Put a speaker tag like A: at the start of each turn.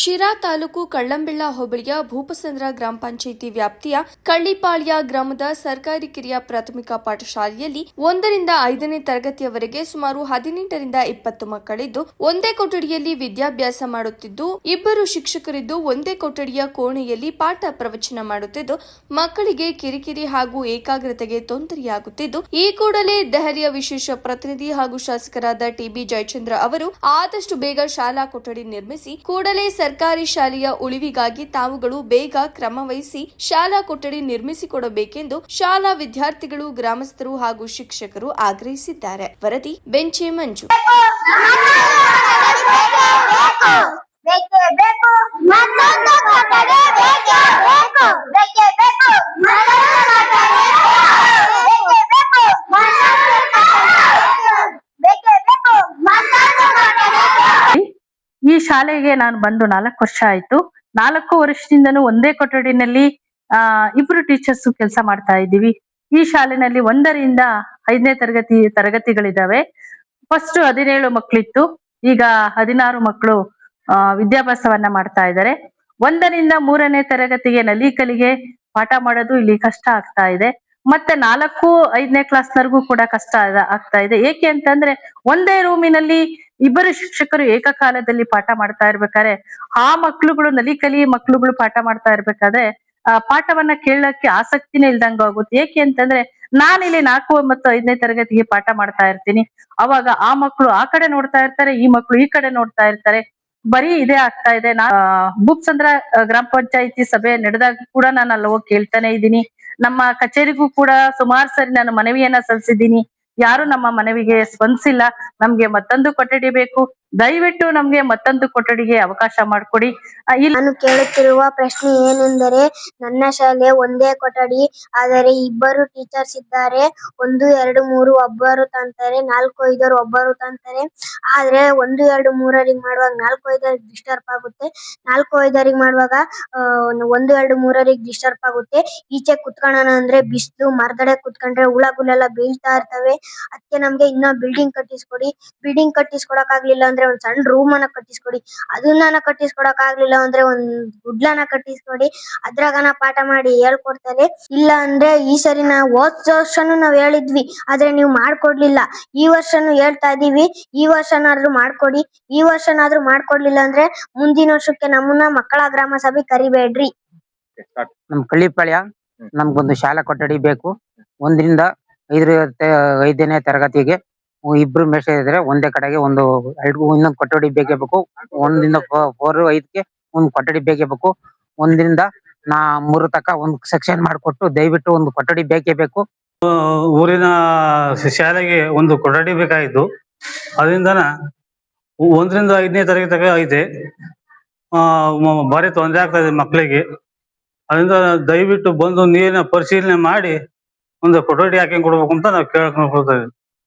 A: ಶಿರಾ ತಾಲೂಕು ಕಳ್ಳಂಬೆಳ್ಳ ಹೋಬಳಿಯ ಭೂಪಸಂದ್ರ ಗ್ರಾಮ ಪಂಚಾಯಿತಿ ವ್ಯಾಪ್ತಿಯ ಕಳ್ಳಿಪಾಳ್ಯ ಗ್ರಾಮದ ಸರ್ಕಾರಿ ಕಿರಿಯ ಪ್ರಾಥಮಿಕ ಪಾಠಶಾಲೆಯಲ್ಲಿ ಒಂದರಿಂದ ಐದನೇ ತರಗತಿಯವರೆಗೆ ಸುಮಾರು ಹದಿನೆಂಟರಿಂದ ಇಪ್ಪತ್ತು ಮಕ್ಕಳಿದ್ದು ಒಂದೇ ಕೊಠಡಿಯಲ್ಲಿ ವಿದ್ಯಾಭ್ಯಾಸ ಮಾಡುತ್ತಿದ್ದು, ಇಬ್ಬರು ಶಿಕ್ಷಕರಿದ್ದು ಒಂದೇ ಕೊಠಡಿಯ ಕೋಣೆಯಲ್ಲಿ ಪಾಠ ಪ್ರವಚನ ಮಾಡುತ್ತಿದ್ದು, ಮಕ್ಕಳಿಗೆ ಕಿರಿಕಿರಿ ಹಾಗೂ ಏಕಾಗ್ರತೆಗೆ ತೊಂದರೆಯಾಗುತ್ತಿದ್ದು, ಈ ಕೂಡಲೇ ದೆಹಲಿಯ ವಿಶೇಷ ಪ್ರತಿನಿಧಿ ಹಾಗೂ ಶಾಸಕರಾದ ಟಿಬಿ ಜಯಚಂದ್ರ ಅವರು ಆದಷ್ಟು ಬೇಗ ಶಾಲಾ ಕೊಠಡಿ ನಿರ್ಮಿಸಿ ಕೂಡಲೇ ಸರ್ಕಾರಿ ಶಾಲೆಯ ಉಳಿವಿಗಾಗಿ ತಾವುಗಳು ಬೇಗ ಕ್ರಮ ವಹಿಸಿ ಶಾಲಾ ಕೊಠಡಿ ನಿರ್ಮಿಸಿಕೊಡಬೇಕೆಂದು ಶಾಲಾ ವಿದ್ಯಾರ್ಥಿಗಳು, ಗ್ರಾಮಸ್ಥರು ಹಾಗೂ ಶಿಕ್ಷಕರು ಆಗ್ರಹಿಸಿದ್ದಾರೆ. ವರದಿ ಬೆಂಚೆ ಮಂಜು
B: ಬೇಕೇ ಬೇಕು ಮತ್ತೊಂದು ಕೊಠಡಿ ಬೇಕೇ ಬೇಕು ಬೇಕೇ ಬೇಕು ಮತ್ತೊಂದು ಕೊಠಡಿ
C: ಈ ಶಾಲೆಗೆ ನಾನು ಬಂದು ನಾಲ್ಕು ವರ್ಷ ಆಯ್ತು. ನಾಲ್ಕು ವರ್ಷದಿಂದನೂ ಒಂದೇ ಕೊಠಡಿನಲ್ಲಿ, ಆ, ಇಬ್ರು ಟೀಚರ್ಸ್ ಕೆಲಸ ಮಾಡ್ತಾ ಇದ್ದೀವಿ. ಈ ಶಾಲೆನಲ್ಲಿ ಒಂದರಿಂದ ಐದನೇ ತರಗತಿ, ತರಗತಿಗಳಿದಾವೆ. ಫಸ್ಟ್ ಹದಿನೇಳು ಮಕ್ಕಳಿತ್ತು ಈಗ ಹದಿನಾರು ಮಕ್ಕಳು ವಿದ್ಯಾಭ್ಯಾಸವನ್ನ ಮಾಡ್ತಾ ಇದ್ದಾರೆ. ಒಂದರಿಂದ ಮೂರನೇ ತರಗತಿಗೆ ನಲಿಕಲಿಗೆ ಪಾಠ ಮಾಡೋದು ಇಲ್ಲಿ ಕಷ್ಟ ಆಗ್ತಾ ಇದೆ. ಮತ್ತೆ ನಾಲ್ಕು, ಐದನೇ ಕ್ಲಾಸ್ನವರೆಗೂ ಕೂಡ ಕಷ್ಟ ಆಗ್ತಾ ಇದೆ. ಏಕೆ ಅಂತಂದ್ರೆ ಒಂದೇ ರೂಮಿನಲ್ಲಿ ಇಬ್ಬರು ಶಿಕ್ಷಕರು ಏಕಕಾಲದಲ್ಲಿ ಪಾಠ ಮಾಡ್ತಾ ಇರ್ಬೇಕಾದ್ರೆ ಆ ಮಕ್ಳುಗಳು ನಲಿಕಲಿ ಮಕ್ಳುಗಳು ಪಾಠ ಮಾಡ್ತಾ ಇರ್ಬೇಕಾದ್ರೆ, ಆ ಪಾಠವನ್ನ ಕೇಳಕ್ಕೆ ಆಸಕ್ತಿನೇ ಇಲ್ದಂಗ ಆಗುತ್ತೆ ಏಕೆ ಅಂತಂದ್ರೆ ನಾನಿಲ್ಲಿ ನಾಲ್ಕು ಮತ್ತು ಐದನೇ ತರಗತಿಗೆ ಪಾಠ ಮಾಡ್ತಾ ಇರ್ತೀನಿ. ಅವಾಗ ಆ ಮಕ್ಕಳು ಆ ಕಡೆ ನೋಡ್ತಾ ಇರ್ತಾರೆ, ಈ ಮಕ್ಕಳು ಈ ಕಡೆ ನೋಡ್ತಾ ಇರ್ತಾರೆ. ಬರೀ ಇದೇ ಆಗ್ತಾ ಇದೆ. ನಾ ಬುಕ್ಸಂದ್ರ ಗ್ರಾಮ ಪಂಚಾಯತಿ ಸಭೆ ನಡೆದಾಗ ಕೂಡ ನಾನು ಅಲ್ಲಿ ಹೋಗಿ ಕೇಳ್ತಾನೆ ಇದ್ದೀನಿ. ನಮ್ಮ ಕಚೇರಿಗೂ ಕೂಡ ಸುಮಾರು ಸರಿ ನಾನು ಮನವಿಯನ್ನ ಸಲ್ಲಿಸಿದ್ದೀನಿ. ಯಾರು ನಮ್ಮ ಮನವಿಗೆ ಸ್ಪಂದಿಸಿಲ್ಲ ನಮ್ಗೆ ಮತ್ತೊಂದು ಕೊಠಡಿ ಬೇಕು. ದಯವಿಟ್ಟು ನಮ್ಗೆ ಮತ್ತೊಂದು ಕೊಠಡಿಗೆ ಅವಕಾಶ ಮಾಡಿಕೊಡಿ.
B: ನಾನು ಕೇಳುತ್ತಿರುವ ಪ್ರಶ್ನೆ ಏನೆಂದರೆ, ನನ್ನ ಶಾಲೆ ಒಂದೇ ಕೊಠಡಿ, ಆದರೆ ಇಬ್ಬರು ಟೀಚರ್ಸ್ ಇದ್ದಾರೆ. ಒಂದು, ಎರಡು, ಮೂರು, ಒಬ್ಬರು ತಂತಾರೆ, ನಾಲ್ಕು, ಐದರು ಒಬ್ಬರು ತಂತಾರೆ. ಆದ್ರೆ ಒಂದು, ಎರಡು, ಮೂರರಿಗೆ ಮಾಡುವಾಗ ನಾಲ್ಕು, ಐದರಿಗೆ ಡಿಸ್ಟರ್ಬ್ ಆಗುತ್ತೆ. ನಾಲ್ಕು, ಐದರಿಗೆ ಮಾಡುವಾಗ ಒಂದು, ಎರಡು, ಮೂರರಿಗೆ ಡಿಸ್ಟರ್ಬ್ ಆಗುತ್ತೆ. ಈಚೆ ಕುತ್ಕೊಳ್ಳೋಣ ಅಂದ್ರೆ ಬಿಸಿಲು, ಮರದಡೆ ಕುತ್ಕೊಂಡ್ರೆ ಹುಳಗಳೆಲ್ಲ ಬೀಳ್ತಾ ಇರ್ತವೆ. ಅದಕ್ಕೆ ನಮ್ಗೆ ಇನ್ನ ಬಿಲ್ಡಿಂಗ್ ಕಟ್ಟಿಸ್ಕೊಡಿ. ಬಿಲ್ಡಿಂಗ್ ಕಟ್ಟಿಸ್ಕೊಡಕ್ ಆಗ್ಲಿಲ್ಲ ಅಂದ್ರೆ ಒಂದ್ ಸಣ್ಣ ರೂಮ್ ಅನ್ನ ಕಟ್ಟಿಸ್ಕೊಡಿ. ಅದನ್ನ ಕಟ್ಟಿಸ್ಕೊಡಕ್ ಆಗ್ಲಿಲ್ಲ ಅಂದ್ರೆ ಒಂದ್ ಗುಡ್ಲನ ಕಟ್ಟಿಸ್ಕೊಡಿ. ಅದ್ರಾಗನ ಪಾಠ ಮಾಡಿ ಹೇಳ್ಕೊಡ್ತಾರೆ. ಇಲ್ಲ ಅಂದ್ರೆ ಈ ಸರಿ ನಾವು ಹೋದ್ ವರ್ಷನು ನಾವ್ ಹೇಳಿದ್ವಿ, ಆದ್ರೆ ನೀವು ಮಾಡ್ಕೊಡ್ಲಿಲ್ಲ. ಈ ವರ್ಷನು ಹೇಳ್ತಾ ಇದೀವಿ, ಈ ವರ್ಷನಾದ್ರೂ ಮಾಡ್ಕೊಡಿ. ಈ ವರ್ಷನಾದ್ರೂ ಮಾಡ್ಕೊಡ್ಲಿಲ್ಲ ಅಂದ್ರೆ ಮುಂದಿನ ವರ್ಷಕ್ಕೆ ನಮ್ಮನ್ನ ಮಕ್ಕಳ ಗ್ರಾಮ ಸಭೆ ಕರಿಬೇಡ್ರಿ.
D: ನಮ್ ಕಳ್ಳಿಪಾಳ್ಯ ನಮ್ಗೊಂದು ಶಾಲಾ ಕೊಠಡಿ ಬೇಕು. ಒಂದರಿಂದ ಐದರ ಐದನೇ ತರಗತಿಗೆ ಇಬ್ರು ಮೇಷ್ಟ್ರು ಇದ್ರೆ ಒಂದೇ ಕಡೆಗೆ ಒಂದು ಇನ್ನೊಂದು ಕೊಠಡಿ ಬೇಕೇ ಬೇಕು. ಒಂದಿಂದ ಫೋರ್ ಐದಕ್ಕೆ ಒಂದು ಕೊಠಡಿ ಬೇಕೇ ಬೇಕು. ಒಂದರಿಂದ ನಾ ಮೂರು ತಕ ಒಂದು ಸೆಕ್ಷನ್ ಮಾಡಿಕೊಟ್ಟು ದಯವಿಟ್ಟು ಒಂದು ಕೊಠಡಿ ಬೇಕೇ ಬೇಕು.
E: ಊರಿನ ಶಾಲೆಗೆ ಒಂದು ಕೊಠಡಿ ಬೇಕಾಯಿತು ಅದರಿಂದ ಒಂದರಿಂದ ಐದನೇ ತರಗತಿ ತನಕ ಐತೆ. ಭಾರಿ ತೊಂದರೆ ಆಗ್ತಾ ಇದೆ ಮಕ್ಕಳಿಗೆ ಅದರಿಂದ ದಯವಿಟ್ಟು ಬಂದು ನೀರಿನ ಪರಿಶೀಲನೆ ಮಾಡಿ ಒಂದು ಕೊಠಡಿ ಹಾಕಿ ಕೊಡ್ಬೇಕು ಅಂತ ನಾವು ಕೇಳ್ಕೊಂಡು